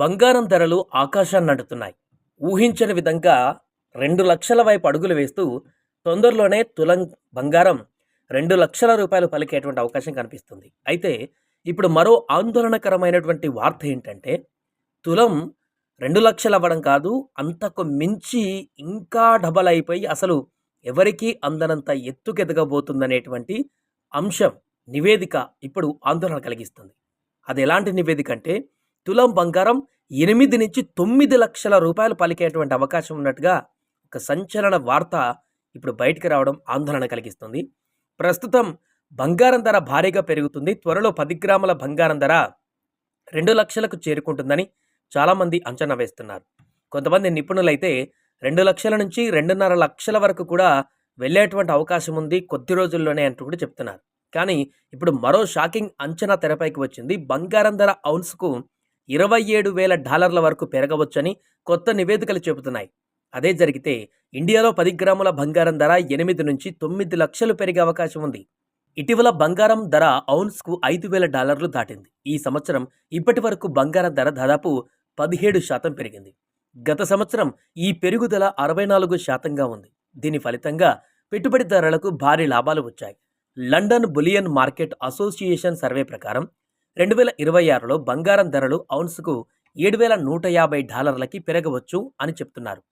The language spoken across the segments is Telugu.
బంగారం ధరలు ఆకాశాన్ని అంటుతున్నాయి. ఊహించని విధంగా రెండు లక్షల వైపు అడుగులు వేస్తూ తొందరలోనే తులం బంగారం రెండు లక్షల రూపాయలు పలికేటువంటి అవకాశం కనిపిస్తుంది. అయితే ఇప్పుడు మరో ఆందోళనకరమైనటువంటి వార్త ఏంటంటే తులం రెండు లక్షలు అవ్వడం కాదు అంతకు మించి ఇంకా డబల్ అయిపోయి అసలు ఎవరికీ అందనంత ఎత్తుకెదగబోతుందనేటువంటి అంశం నివేదిక ఇప్పుడు ఆందోళన కలిగిస్తుంది. అది ఎలాంటి నివేదిక అంటే తులం బంగారం ఎనిమిది నుంచి తొమ్మిది లక్షల రూపాయలు పలికేటువంటి అవకాశం ఉన్నట్టుగా ఒక సంచలన వార్త ఇప్పుడు బయటకు రావడం ఆందోళన కలిగిస్తుంది. ప్రస్తుతం బంగారం ధర భారీగా పెరుగుతుంది. త్వరలో పది గ్రాముల బంగారం ధర రెండు లక్షలకు చేరుకుంటుందని చాలామంది అంచనా వేస్తున్నారు. కొంతమంది నిపుణులైతే రెండు లక్షల నుంచి రెండున్నర లక్షల వరకు కూడా వెళ్ళేటువంటి అవకాశం ఉంది కొద్ది రోజుల్లోనే అంటూ కూడా చెప్తున్నారు. కానీ ఇప్పుడు మరో షాకింగ్ అంచనా తెరపైకి వచ్చింది. బంగారం ధర ఔన్స్కు ఇరవై ఏడు వేల డాలర్ల వరకు పెరగవచ్చని కొత్త నివేదికలు చెబుతున్నాయి. అదే జరిగితే ఇండియాలో పది గ్రాముల బంగారం ధర ఎనిమిది నుంచి తొమ్మిది లక్షలు పెరిగే అవకాశం ఉంది. ఇటీవల బంగారం ధర ఔన్స్కు ఐదు వేల డాలర్లు దాటింది. ఈ సంవత్సరం ఇప్పటి వరకు బంగారం ధర దాదాపు పదిహేడు శాతం పెరిగింది. గత సంవత్సరం ఈ పెరుగుదల అరవై నాలుగు శాతంగా ఉంది. దీని ఫలితంగా పెట్టుబడిదారులకు భారీ లాభాలు వచ్చాయి. London bullion market association survey ప్రకారం రెండు వేల ఇరవై ఆరులో బంగారం ధరలు ఔన్స్కు ఏడు వేల నూట యాభై డాలర్లకి పెరగవచ్చు అని చెప్తున్నారు.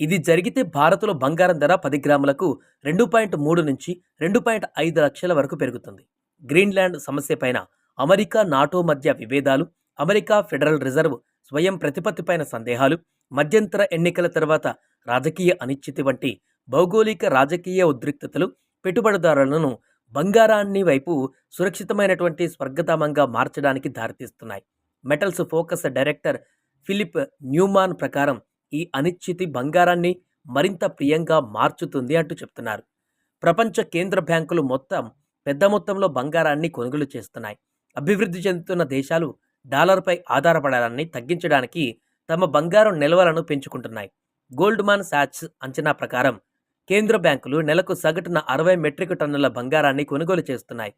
ఇది జరిగితే భారత్లో బంగారం ధర పది గ్రాములకు రెండు పాయింట్ మూడు నుంచి రెండు పాయింట్ ఐదు లక్షల వరకు పెరుగుతుంది. గ్రీన్లాండ్ సమస్యపైన అమెరికా నాటో మధ్య విభేదాలు అమెరికా ఫెడరల్ రిజర్వ్ స్వయం ప్రతిపత్తిపైన సందేహాలు మధ్యంతర ఎన్నికల తర్వాత రాజకీయ అనిశ్చితి వంటి భౌగోళిక రాజకీయ ఉద్రిక్తతలు పెట్టుబడిదారులను బంగారాన్ని వైపు సురక్షితమైనటువంటి స్వర్గధామంగా మార్చడానికి దారితీస్తున్నాయి. Metals focus director Philip Newman ప్రకారం ఈ అనిశ్చితి బంగారాన్ని మరింత ప్రియంగా మార్చుతుంది అంటూ చెప్తున్నారు. ప్రపంచ కేంద్ర బ్యాంకులు మొత్తం పెద్ద మొత్తంలో బంగారాన్ని కొనుగోలు చేస్తున్నాయి. అభివృద్ధి చెందుతున్న దేశాలు డాలర్పై ఆధారపడాలని తగ్గించడానికి తమ బంగారం నిల్వలను పెంచుకుంటున్నాయి. గోల్డ్మాన్ సాచ్ అంచనా ప్రకారం కేంద్ర బ్యాంకులు నెలకు సగటున అరవై మెట్రిక్ టన్నుల బంగారాన్ని కొనుగోలు చేస్తున్నాయి.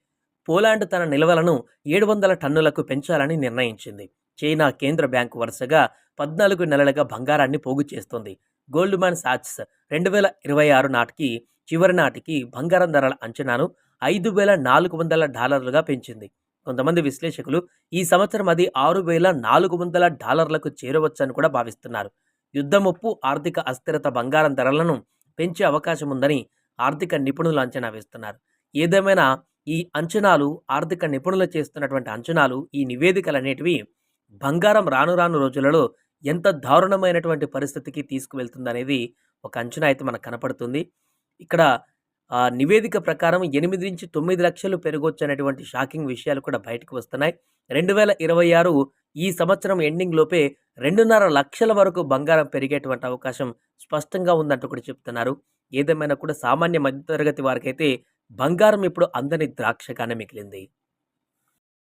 పోలాండ్ తన నిల్వలను ఏడు వందల టన్నులకు పెంచాలని నిర్ణయించింది. చైనా కేంద్ర బ్యాంకు వరుసగా పద్నాలుగు నెలలుగా బంగారాన్ని పోగు చేస్తుంది. గోల్డ్మాన్ సాచ్స్ రెండు వేల ఇరవై ఆరు నాటికి చివరి నాటికి బంగారం ధరల అంచనాను ఐదు వేల నాలుగు వందల డాలర్లుగా పెంచింది. కొంతమంది విశ్లేషకులు ఈ సంవత్సరం అది ఆరు వేల నాలుగు వందల డాలర్లకు చేరవచ్చని కూడా భావిస్తున్నారు. యుద్ధ ముప్పు ఆర్థిక అస్థిరత బంగారం ధరలను పెంచే అవకాశం ఉందని ఆర్థిక నిపుణులు అంచనా వేస్తున్నారు. ఏదేమైనా ఈ అంచనాలు ఆర్థిక నిపుణులు చేస్తున్నటువంటి అంచనాలు ఈ నివేదికలు అనేటివి బంగారం రాను రాను రోజులలో ఎంత దారుణమైనటువంటి పరిస్థితికి తీసుకువెళ్తుందనేది ఒక అంచనా అయితే మనకు కనపడుతుంది. ఇక్కడ నివేదిక ప్రకారం ఎనిమిది నుంచి తొమ్మిది లక్షలు పెరగొచ్చు అనేటువంటి షాకింగ్ విషయాలు కూడా బయటకు వస్తున్నాయి. రెండు వేల ఇరవై ఆరు ఈ సంవత్సరం ఎండింగ్ లోపే రెండున్నర లక్షల వరకు బంగారం పెరిగేటువంటి అవకాశం స్పష్టంగా ఉందంటూ కూడా చెప్తున్నారు. ఏదేమైనా కూడా సామాన్య మధ్యతరగతి వారికైతే బంగారం ఇప్పుడు అందని ద్రాక్షగానే మిగిలింది.